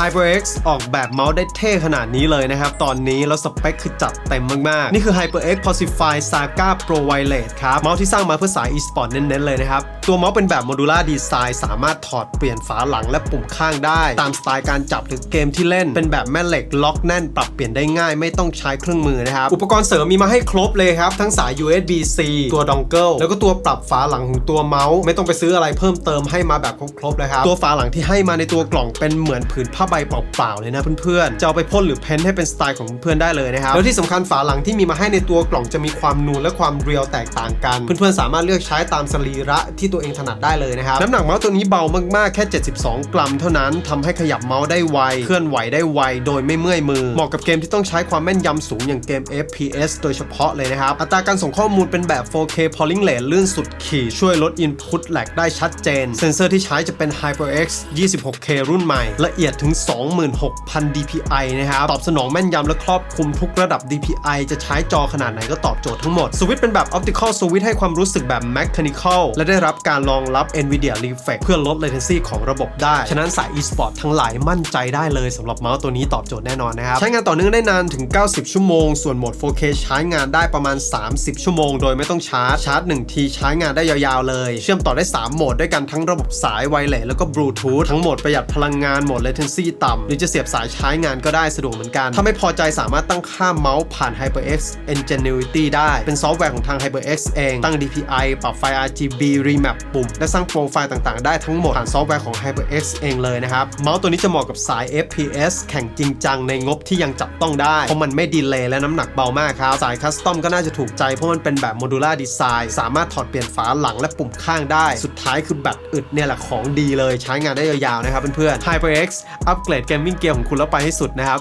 HyperX ออกแบบเมาส์ได้เท่ขนาดนี้เลยนะครับ ตอนนี้แล้วสเปคคือจัดเต็มมาก ๆ นี่คือ HyperX Pacify Saga Pro Wireless ครับเมาส์ที่สร้างมาเพื่อสาย e-sport เน้น ๆ เลยนะครับ ตัวเมาส์เป็นแบบ modular design สามารถถอดเปลี่ยนฝาหลังและปุ่มข้างได้ ตามสไตล์การจับหรือเกมที่เล่น เป็นแบบแม่เหล็กล็อกแน่นปรับเปลี่ยนได้ง่าย ไม่ต้องใช้เครื่องมือนะครับอุปกรณ์เสริมมีมาให้ครบเลยครับทั้งสาย USB-C ตัวดองเกิลแล้วก็ตัวปรับฝาหลังของตัวเมาส์ไม่ต้องไปซื้ออะไรเพิ่มเติมให้มาแบบครบๆเลยครับตัวฝาหลังที่ให้มาในตัวกล่องเป็นเหมือนผืนผ้าใบเปล่าๆเลยนะเพื่อนๆ จะเอาไปพ่นหรือเพ้นท์ให้เป็นสไตล์ของเพื่อนๆได้เลยนะครับ แล้วที่สำคัญฝาหลังที่มีมาให้ในตัวกล่องจะมีความนูนและความเรียวแตกต่างกัน เพื่อนๆ สามารถเลือกใช้ตามสรีระที่ตัวเองถนัดได้เลยนะครับ น้ำหนักเมาส์ตัวนี้เบามากๆ แค่ 72 กรัมเท่านั้นทำให้ขยับเมาส์ได้ไว เคลื่อนไหวได้ไว โดยไม่เมื่อยมือ เหมาะกับเกมที่ต้องใช้ความแม่นยำสูงอย่างเกม FPS โดยเฉพาะเลยนะครับ อัตราการส่งข้อมูลเป็นแบบ 4K Polling Rate ลื่นสุดขีดช่วยลด Input lag ได้ชัดเจน เซนเซอร์ที่ใช้จะเป็น HyperX 26K รุ่นใหม่ละเอียดถึง26,000 DPI นะครับ ตอบสนองแม่นยำและครอบคลุมทุกระดับ DPI จะใช้จอขนาดไหนก็ตอบโจทย์ทั้งหมด สวิตช์เป็นแบบ Optical Switch ให้ความรู้สึกแบบ Mechanical และได้รับการรองรับ NVIDIA Reflex เพื่อลด latency ของระบบได้ ฉะนั้นสาย e-sport ทั้งหลายมั่นใจได้เลยสำหรับเมาส์ตัวนี้ตอบโจทย์แน่นอนนะครับ ใช้งานต่อเนื่องได้นานถึง 90 ชั่วโมง ส่วนโหมด 4K ใช้งานได้ประมาณ 30 ชั่วโมง โดยไม่ต้องชาร์จ ชาร์จ 1 ทีใช้งานได้ยาวๆเลย เชื่อมต่อได้ 3 โหมดด้วยกันทั้งระบบสายไวเลสแล้วก็บลูทูธทั้งโหมดประหยัดพลังงานโหมด latency ต่ำหรือจะเสียบสายใช้งานก็ได้สะดวกเหมือนกัน ถ้าไม่พอใจสามารถตั้งค่าเมาส์ผ่าน HyperX Ingenuity ได้ เป็นซอฟต์แวร์ของทาง HyperX เอง ตั้ง DPI ปรับไฟ RGB remap ปุ่ม และสร้างโปรไฟล์ต่างๆ ได้ทั้งหมดผ่านซอฟต์แวร์ของ HyperX เองเลยนะครับ เมาส์ตัวนี้จะเหมาะกับสาย FPS แข่งจริงจังในงบที่ยังจับต้องได้ เพราะมันไม่ดีเลย์และน้ำหนักเบามากครับ สายคัสตอมก็น่าจะถูกใจ เพราะมันเป็นแบบ modular design สามารถถอดเปลี่ยนฝาหลังและปุ่มข้างได้ สุดท้ายคือแบตอึดเนี่ยแหละของดีเลยใช้งานได้ยาวๆนะครับเพื่อนๆ HyperX อัปเกรดเกมมิ่งเกียร์ของคุณแล้วไปให้สุดนะครับ